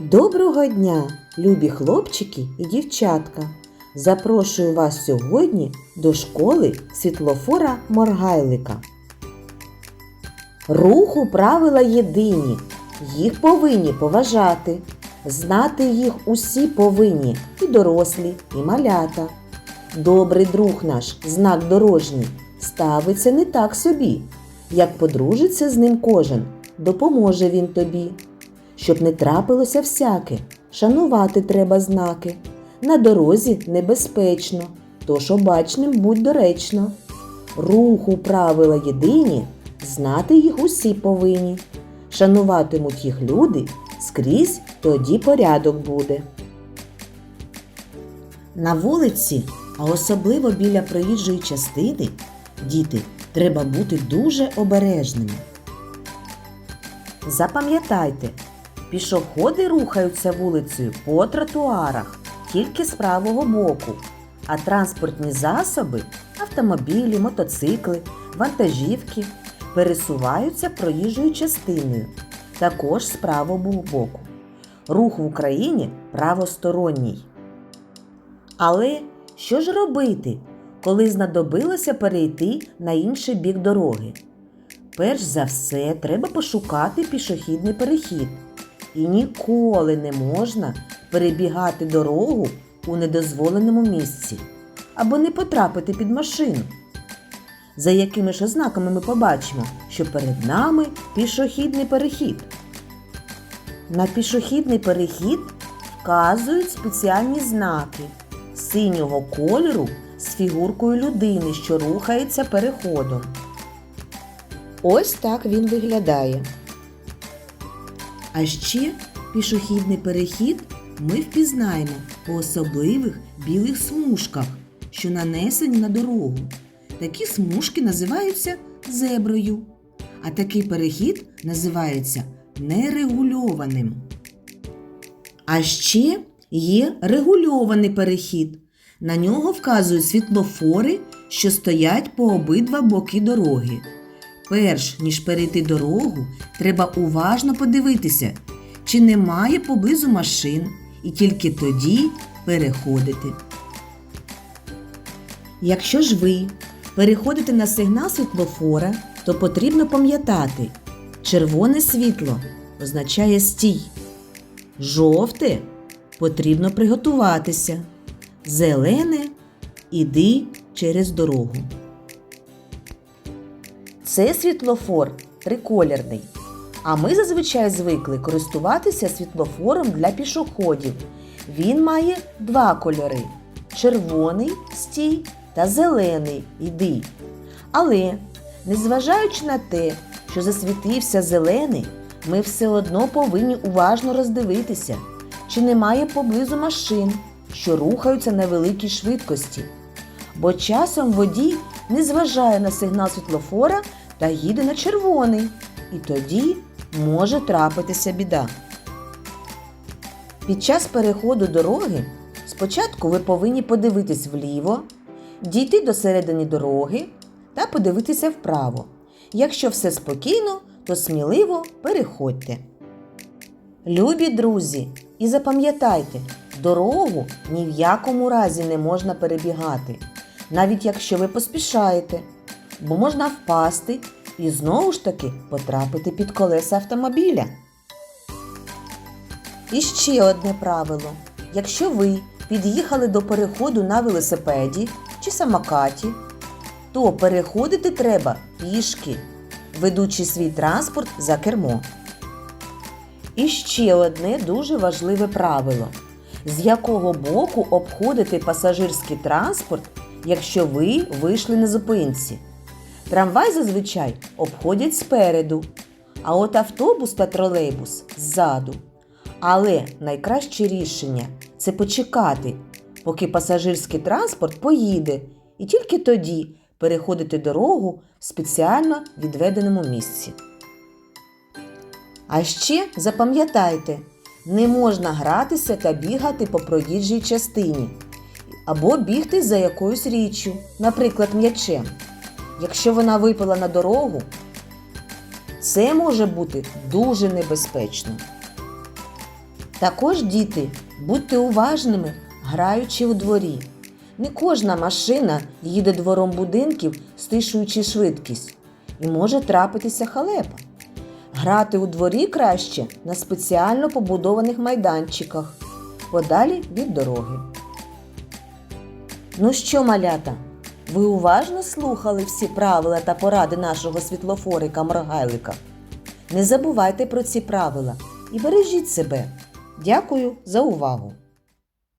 Доброго дня, любі хлопчики і дівчатка! Запрошую вас сьогодні до школи світлофора Моргайлика. Руху правила єдині, їх повинні поважати. Знати їх усі повинні і дорослі, і малята. Добрий друг наш, знак дорожній, ставиться не так собі. Як подружиться з ним кожен, допоможе він тобі. Щоб не трапилося всяке, шанувати треба знаки. На дорозі небезпечно, тож обачним будь доречно. Руху правила єдині, знати їх усі повинні. Шануватимуть їх люди, скрізь тоді порядок буде. На вулиці, а особливо біля проїжджої частини, діти, треба бути дуже обережними. Запам'ятайте, пішоходи рухаються вулицею по тротуарах тільки з правого боку, а транспортні засоби автомобілі, мотоцикли, вантажівки пересуваються проїжджою частиною також з правого боку. Рух в Україні правосторонній. Але що ж робити, коли знадобилося перейти на інший бік дороги? Перш за все, треба пошукати пішохідний перехід. І ніколи не можна перебігати дорогу у недозволеному місці або не потрапити під машину. За якими ж ознаками ми побачимо, що перед нами пішохідний перехід. На пішохідний перехід вказують спеціальні знаки синього кольору з фігуркою людини, що рухається переходом. Ось так він виглядає. А ще пішохідний перехід ми впізнаємо по особливих білих смужках, що нанесені на дорогу. Такі смужки називаються зеброю, а такий перехід називається нерегульованим. А ще є регульований перехід. На нього вказують світлофори, що стоять по обидва боки дороги. Перш ніж перейти дорогу, треба уважно подивитися, чи немає поблизу машин, і тільки тоді переходити. Якщо ж ви переходите на сигнал світлофора, то потрібно пам'ятати, червоне світло означає стій. Жовте потрібно приготуватися. Зелене іди через дорогу. Це світлофор триколірний. А ми зазвичай звикли користуватися світлофором для пішоходів. Він має два кольори червоний стій та зелений йди. Але, незважаючи на те, що засвітився зелений, ми все одно повинні уважно роздивитися, чи немає поблизу машин, що рухаються на великій швидкості. Бо часом водій не зважає на сигнал світлофора та їде на червоний, і тоді може трапитися біда. Під час переходу дороги спочатку ви повинні подивитись вліво, дійти до середини дороги та подивитися вправо. Якщо все спокійно, то сміливо переходьте. Любі друзі, і запам'ятайте, дорогу ні в якому разі не можна перебігати, навіть якщо ви поспішаєте, бо можна впасти і знову ж таки потрапити під колеса автомобіля. І ще одне правило: якщо ви під'їхали до переходу на велосипеді чи самокаті, то переходити треба пішки, ведучи свій транспорт за кермо. І ще одне дуже важливе правило, з якого боку обходити пасажирський транспорт, якщо ви вийшли на зупинці. Трамвай зазвичай обходять спереду, а от автобус та тролейбус ззаду. Але найкраще рішення це почекати, поки пасажирський транспорт поїде, і тільки тоді переходити дорогу в спеціально відведеному місці. А ще запам'ятайте, не можна гратися та бігати по проїжджій частині або бігти за якоюсь річчю, наприклад, м'ячем. Якщо вона випала на дорогу, це може бути дуже небезпечно. Також, діти, будьте уважними, граючи у дворі. Не кожна машина їде двором будинків, стишуючи швидкість, і може трапитися халепа. Грати у дворі краще на спеціально побудованих майданчиках, подалі від дороги. Ну що, малята, ви уважно слухали всі правила та поради нашого світлофорика Моргайлика? Не забувайте про ці правила і бережіть себе. Дякую за увагу!